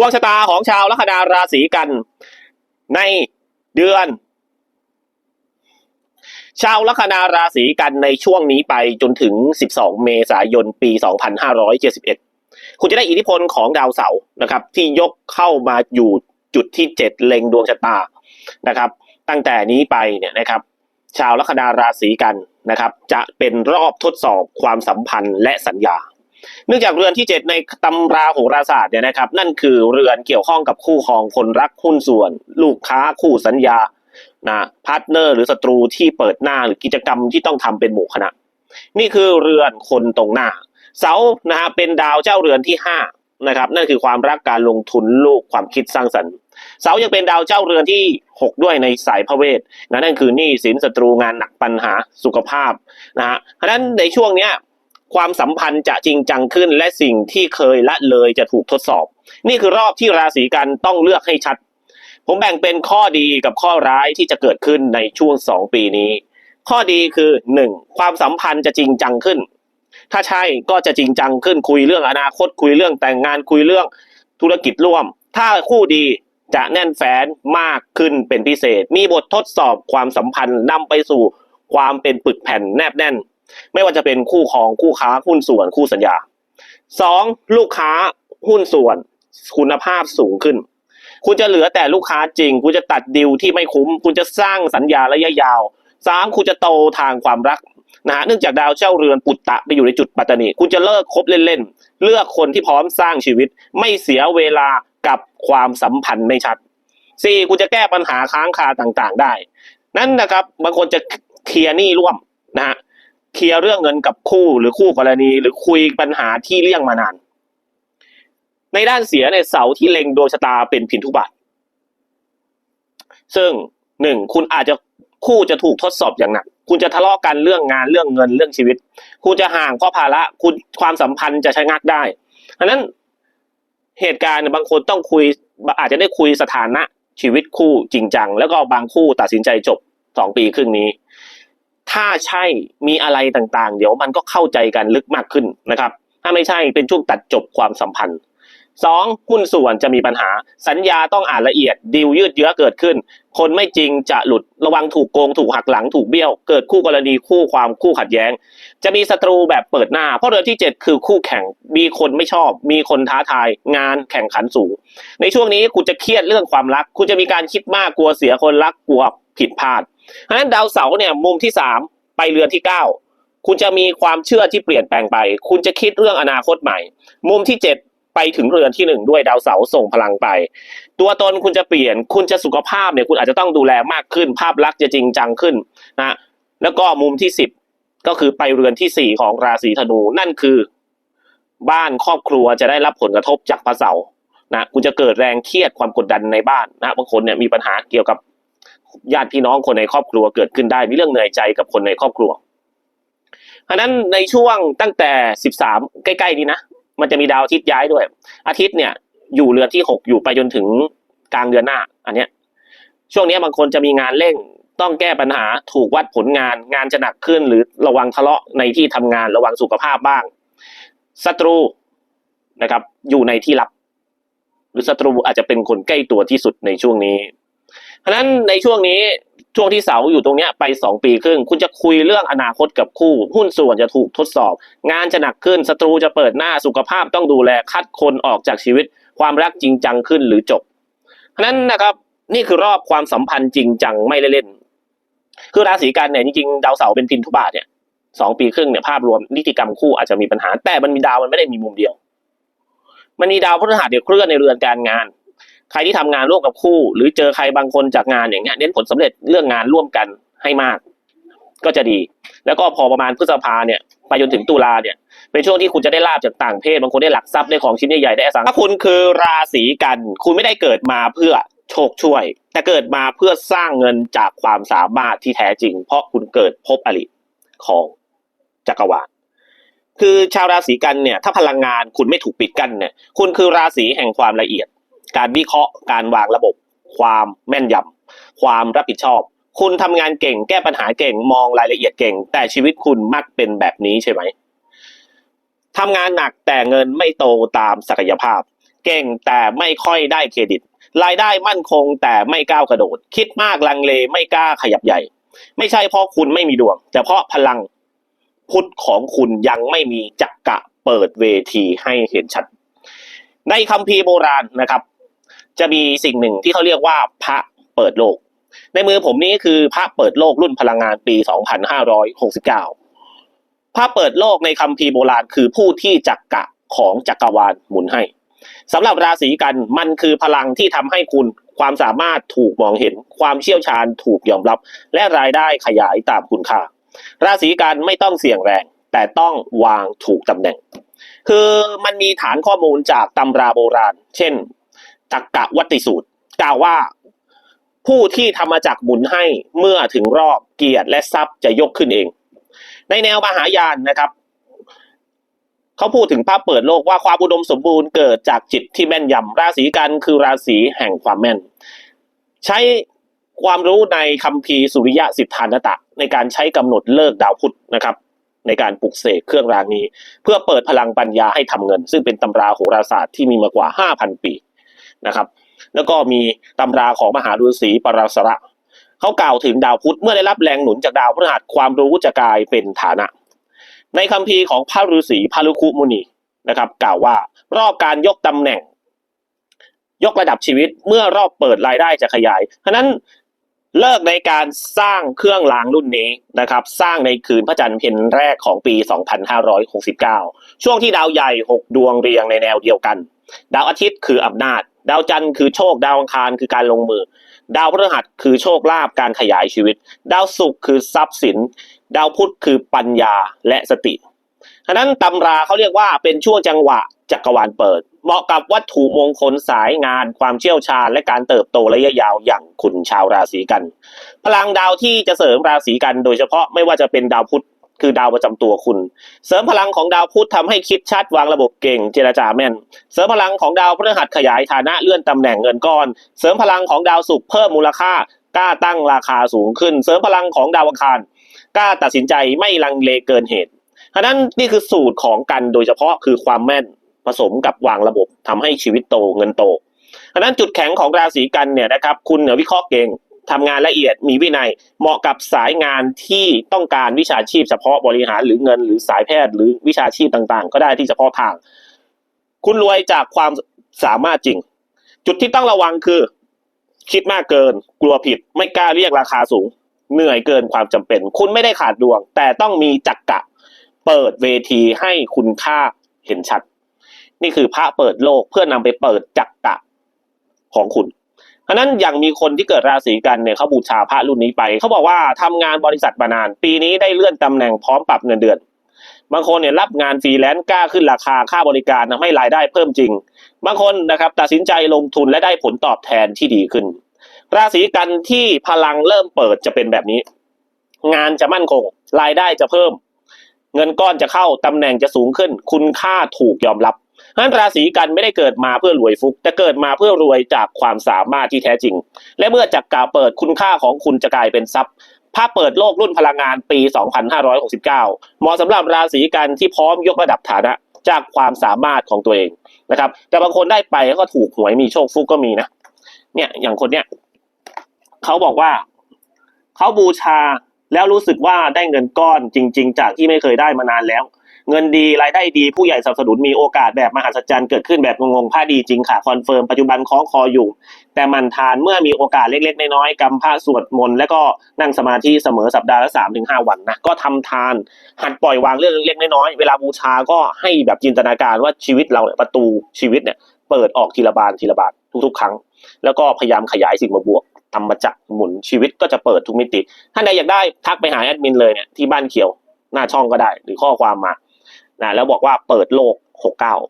ดวงชะตาของชาวลัคนาราศีกัน ในเดือน ชาวลัคนาราศีกันในช่วงนี้ไปจนถึง 12 เมษายนปี 2571 คุณจะได้อิทธิพลของดาวเสาร์นะครับ ที่ยกเข้ามาอยู่จุดที่ 7 เล็งดวงชะตานะครับ ตั้งแต่นี้ไปเนี่ยนะครับ ชาวลัคนาราศีกันนะครับ จะเป็นรอบทดสอบความสัมพันธ์และสัญญา เนื่องจากเรือนที่ 7 ในตำราโหราศาสตร์เนี่ยนะครับ นั่นคือเรือนเกี่ยวข้องกับคู่ครองคนรักหุ้นส่วน ลูกค้าคู่สัญญานะพาร์ทเนอร์หรือศัตรูที่เปิดหน้าหรือกิจกรรมที่ต้องทำเป็นหมู่คณะ นี่คือเรือนคนตรงหน้า เสานะฮะเป็นดาวเจ้าเรือนที่5นะครับนั่นคือความรักการลงทุนลูกความคิดสร้างสรรค์ เสายังเป็นดาวเจ้าเรือนที่ 6 ด้วยในสายพระเวทนะนั่นคือหนี้สินศัตรูงานหนักปัญหาสุขภาพนะฮะเพราะฉะนั้นในช่วงเนี้ย ความสัมพันธ์จะจริงจังขึ้น และสิ่งที่เคยละเลยจะถูกทดสอบ นี่คือรอบที่ราศีกันต้องเลือกให้ชัด ผมแบ่งเป็นข้อดีกับข้อร้ายที่จะเกิดขึ้นในช่วง2ปีนี้ ข้อดีคือ 1. ความสัมพันธ์จะจริงจังขึ้น ถ้าใช่ก็จะจริงจังขึ้นคุยเรื่องอนาคตคุยเรื่องแต่งงานคุยเรื่องธุรกิจร่วม ถ้าคู่ดีจะแน่นแฟนมากขึ้นเป็นพิเศษ มีบททดสอบความสัมพันธ์นำไปสู่ความเป็นปึกแผ่นแนบแน่น ไม่ว่าจะเป็นคู่ครองคู่ค้าหุ้นส่วนคู่สัญญาสองลูกค้าหุ้นส่วนคุณภาพสูงขึ้น คุณจะเหลือแต่ลูกค้าจริง คุณจะตัดดิวที่ไม่คุ้ม คุณจะสร้างสัญญาระยะยาวสามคุณจะโตทางความรักนะฮะเนื่องจากดาวเจ้าเรือนปุตตะไปอยู่ในจุดปัตตานีคุณจะเลิกคบเล่นๆ เลือกคนที่พร้อมสร้างชีวิต ไม่เสียเวลากับความสัมพันธ์ไม่ชัดสี่คุณจะแก้ปัญหาค้างคาต่างๆ ได้ นั่นนะครับบางคนจะเคลียร์หนี้ร่วมนะฮะ เคลียร์เรื่องเงินกับคู่หรือคู่กรณี หรือคุยปัญหาที่เลี่ยงมานาน ในด้านเสียในเสาที่เล็งดวงชะตาเป็นพินทุบาทซึ่งหนึ่งคุณอาจจะคู่จะถูกทดสอบอย่างหนัก คุณจะทะเลาะกันเรื่องงานเรื่องเงินเรื่องชีวิต คุณจะห่างเพราะภาระคุณความสัมพันธ์จะชะงักได้เพราะนั้นเหตุการณ์บางคนต้องคุยอาจจะได้คุยสถานะชีวิตคู่จริงจัง แล้วก็บางคู่ตัดสินใจจบสองปีครึ่งนี้ ถ้าใช่มีอะไรต่างๆ เดี๋ยวมันก็เข้าใจกันลึกมากขึ้นนะครับ ถ้าไม่ใช่เป็นช่วงตัดจบความสัมพันธ์สองหุ้นส่วนจะมีปัญหา สัญญาต้องอ่านละเอียดดีลยืดเยื้อเกิดขึ้น คนไม่จริงจะหลุดระวังถูกโกงถูกหักหลังถูกเบี้ยว เกิดคู่กรณีคู่ความคู่ขัดแย้ง จะมีศัตรูแบบเปิดหน้า เพราะเรือนที่ 7 คือคู่แข่งมีคนไม่ชอบ มีคนท้าทาย งานแข่งขันสูง ในช่วงนี้คุณจะเครียดเรื่องความรัก คุณจะมีการคิดมากกลัวเสียคนรักกลัวผิดพลาด เพราะฉะนั้นดาวเสาร์เนี่ยมุมที่3ไปเรือนที่9คุณจะมีความเชื่อที่เปลี่ยนแปลงไป คุณจะคิดเรื่องอนาคตใหม่ มุมที่7ไปถึงเรือนที่หนึ่งด้วยดาวเสาร์ส่งพลังไป ตัวตนคุณจะเปลี่ยน คุณจะสุขภาพเนี่ยคุณอาจจะต้องดูแลมากขึ้น ภาพลักษณ์จะจริงจังขึ้นนะแล้วก็มุมที่สิบก็คือไปเรือนที่สี่ของราศีธนู นั่นคือ บ้านครอบครัวจะได้รับผลกระทบจากพระเสาร์นะคุณจะเกิดแรงเครียดความกดดันในบ้านนะบางคนเนี่ยมีปัญหาเกี่ยวกับ ญาติพี่น้องคนในครอบครัวเกิดขึ้นได้ มีเรื่องเหนื่อยใจกับคนในครอบครัวเพราะนั้นในช่วงตั้งแต่สิบสามใกล้ๆนี้นะ มันจะมีดาวอาทิตย์ย้ายด้วย อาทิตย์เนี่ยอยู่เรือนที่หกอยู่ไปจนถึงกลางเดือนหน้า อันเนี้ยช่วงนี้บางคนจะมีงานเร่งต้องแก้ปัญหาถูกวัดผลงาน งานจะหนักขึ้น หรือระวังทะเลาะในที่ทำงานระวังสุขภาพบ้างศัตรูนะครับ อยู่ในที่ลับ หรือศัตรูอาจจะเป็นคนใกล้ตัวที่สุดในช่วงนี้ เพราะฉะนั้นในช่วงนี้ช่วงที่เสาอยู่ตรงเนี้ยไปสองปีครึ่ง คุณจะคุยเรื่องอนาคตกับคู่ หุ้นส่วนจะถูกทดสอบ งานจะหนักขึ้นศัตรูจะเปิดหน้าสุขภาพต้องดูแลคัดคนออกจากชีวิต ความรักจริงจังขึ้นหรือจบ เพราะฉะนั้นนะครับนี่คือรอบความสัมพันธ์จริงจังไม่เล่นๆคือราศีกันเนี่ยจริงๆดาวเสาเป็นพินทุบาทเนี่ยสองปีครึ่งเนี่ยภาพรวมนิติกรรมคู่อาจจะมีปัญหา แต่มันมีดาวมันไม่ได้มีมุมเดียว มันมีดาวพฤหัสเดียวเคลื่อนในเรือนการงาน ใครที่ทำงานร่วมกับคู่ หรือเจอใครบางคนจากงานอย่างเงี้ยเน้นผลสำเร็จเรื่องงานร่วมกันให้มาก ก็จะดี แล้วก็พอประมาณพฤษภาเนี่ยไปจนถึงตุลาเนี่ย เป็นช่วงที่คุณจะได้ลาบจากต่างเพศบางคนได้หลักทรัพย์ได้ของชิ้นใหญ่ๆได้อสังถ้าคุณคือราศีกัน คุณไม่ได้เกิดมาเพื่อโชคช่วย แต่เกิดมาเพื่อสร้างเงินจากความสามารถที่แท้จริง เพราะคุณเกิดพบอริของจักรวาลคือชาวราศีกันเนี่ย ถ้าพลังงานคุณไม่ถูกปิดกั้นเนี่ย คุณคือราศีแห่งความละเอียด การวิเคราะห์ การวางระบบ ความแม่นยำความรับผิดชอบ คุณทำงานเก่ง แก้ปัญหาเก่ง มองรายละเอียดเก่ง แต่ชีวิตคุณมักเป็นแบบนี้ใช่ไหมทำงานหนักแต่เงินไม่โตตามศักยภาพ เก่งแต่ไม่ค่อยได้เครดิต รายได้มั่นคงแต่ไม่ก้าวกระโดด คิดมากลังเลไม่กล้าขยับใหญ่ ไม่ใช่เพราะคุณไม่มีดวง แต่เพราะพลังพุทธของคุณยังไม่มีจักกะเปิดเวทีให้เห็นชัด ในคัมภีร์โบราณนะครับ จะมีสิ่งหนึ่งที่เขาเรียกว่าพระเปิดโลก ในมือผมนี้คือพระเปิดโลกรุ่นพลังงานปี 2569 พระเปิดโลกในคัมภีร์โบราณคือผู้ที่จักกะของจักรวาลหมุนให้สำหรับราศีกันมันคือพลังที่ทำให้คุณความสามารถถูกมองเห็น ความเชี่ยวชาญถูกยอมรับ และรายได้ขยายตามคุณค่า ราศีกันไม่ต้องเสี่ยงแรง แต่ต้องวางถูกตำแหน่ง คือมันมีฐานข้อมูลจากตำราโบราณ เช่น จักกะวัติสูตร กล่าวว่า ผู้ที่ทำมาจากบุญให้เมื่อถึงรอบเกียรติและทรัพย์จะยกขึ้นเอง ในแนวมหายานนะครับเขาพูดถึงภาพเปิดโลกว่าความอุดมสมบูรณ์เกิดจากจิตที่แม่นยำราศีกันคือราศีแห่งความแม่น ใช้ความรู้ในคัมภีร์สุริยะสิทธานตะ ในการใช้กำหนดเลิกดาวพุธนะครับ ในการปลุกเสกเครื่องรางนี้ เพื่อเปิดพลังปัญญาให้ทำเงิน ซึ่งเป็นตำราโหราศาสตร์ที่มีมากว่า 5,000 ปี นะครับ แล้วก็มีตำราของมหาฤาษีปราศระเขากล่าวถึงดาวพุธเมื่อได้รับแรงหนุนจากดาวพฤหัสความรู้จะกลายเป็นฐานะ ในคัมภีร์ของพระฤาษีพาลุคุมุนีนะครับ กล่าวว่ารอบการยกตำแหน่ง ยกระดับชีวิตเมื่อรอบเปิดรายได้จะขยายเพราะฉะนั้นเลิกในการสร้างเครื่องรางรุ่นนี้นะครับ สร้างในคืนพระจันทร์เพ็ญแรกของปี 2569 ช่วงที่ดาวใหญ่ 6 ดวงเรียงในแนวเดียวกัน ดาวอาทิตย์คืออำนาจ ดาวจันทร์คือโชคดาวอังคารคือการลงมือ ดาวพฤหัสคือโชคลาภการขยายชีวิต ดาวศุกร์คือทรัพย์สิน ดาวพุธคือปัญญาและสติฉะนั้นตำราเขาเรียกว่าเป็นช่วงจังหวะจักรวาลเปิด เหมาะกับวัตถุมงคลสายงาน ความเชี่ยวชาญ และการเติบโตระยะยาวอย่างคุณชาวราศีกัน พลังดาวที่จะเสริมราศีกันโดยเฉพาะไม่ว่าจะเป็นดาวพุธ คือดาวประจำตัวคุณ เสริมพลังของดาวพุธทำให้คิดชัดวางระบบเก่งเจรจาแม่น เสริมพลังของดาวพฤหัสขยายฐานะเลื่อนตำแหน่งเงินก้อน เสริมพลังของดาวศุกร์เพิ่มมูลค่ากล้าตั้งราคาสูงขึ้น เสริมพลังของดาวอังคารกล้าตัดสินใจไม่ลังเลเกินเหตุฉะนั้นนี่คือสูตรของกันโดยเฉพาะคือความแม่นผสมกับวางระบบทำให้ชีวิตโตเงินโตฉะนั้นจุดแข็งของราศีกันเนี่ยนะครับคุณเหนือวิเคราะห์เก่ง ทำงานละเอียดมีวินัย เหมาะกับสายงานที่ต้องการวิชาชีพเฉพาะบริหารหรือเงินหรือสายแพทย์หรือวิชาชีพต่างๆ ก็ได้ที่เฉพาะทาง คุณรวยจากความสามารถจริง จุดที่ต้องระวังคือ คิดมากเกิน กลัวผิด ไม่กล้าเรียกราคาสูง เหนื่อยเกินความจำเป็น คุณไม่ได้ขาดดวง แต่ต้องมีจักกะ เปิดเวทีให้คุณค่าเห็นชัด นี่คือพระเปิดโลกเพื่อนำไปเปิดจักกะของคุณ เพราะนั้นอย่างมีคนที่เกิดราศีกันเนี่ยเขาบูชาพระรุ่นนี้ไปเขาบอกว่าทำงานบริษัทมานาน ปีนี้ได้เลื่อนตำแหน่งพร้อมปรับเงินเดือน บางคนเนี่ยรับงานฟรีแลนซ์กล้าขึ้นราคาค่าบริการทำให้รายได้เพิ่มจริง บางคนนะครับตัดสินใจลงทุนและได้ผลตอบแทนที่ดีขึ้น ราศีกันที่พลังเริ่มเปิดจะเป็นแบบนี้ งานจะมั่นคง รายได้จะเพิ่ม เงินก้อนจะเข้าตำแหน่งจะสูงขึ้น คุณค่าถูกยอมรับ นั้นราศีกันไม่ได้เกิดมาเพื่อรวยฟุก แต่เกิดมาเพื่อรวยจากความสามารถที่แท้จริง และเมื่อจักกาเปิดคุณค่าของคุณจะกลายเป็นทรัพย์ภาพเปิดโลกรุ่นพลังงานปี 2569 เหมาะสำหรับราศีกันที่พร้อมยกระดับฐานะจากความสามารถของตัวเองนะครับ แต่บางคนได้ไปก็ถูกหวยมีโชคฟุกก็มีนะ เนี่ยอย่างคนเนี้ยเขาบอกว่าเขาบูชาแล้วรู้สึกว่าได้เงินก้อนจริง ๆ จากที่ไม่เคยได้มานานแล้ว เงินดีรายได้ดีผู้ใหญ่สนับสนุนมีโอกาสแบบมหัศจรรย์เกิดขึ้นแบบงงๆผ้าดีจริงค่ะคอนเฟิร์มปัจจุบันคล้องคออยู่ แต่มันทานเมื่อมีโอกาสเล็กๆน้อยๆกำผ้าสวดมนต์แล้วก็นั่งสมาธิเสมอสัปดาห์ละสามถึงห้าวันนะก็ทำทาน หัดปล่อยวางเรื่องเล็กๆน้อยๆเวลาบูชาก็ให้แบบจินตนาการว่าชีวิตเราเนี่ยประตูชีวิตเนี่ยเปิดออกทีละบานทีละบานทุกๆ ครั้ง แล้วก็พยายามขยายสิ่งบวกทำมาจักรหมุนชีวิตก็จะเปิดทุกมิติ ท่านใดอยากได้ทักไปหาแอดมินเลยเนี่ยที่บ้านเขียวหน้าช่องก็ได้หรือข้อความมา นะแล้วบอกว่าเปิดโลก 69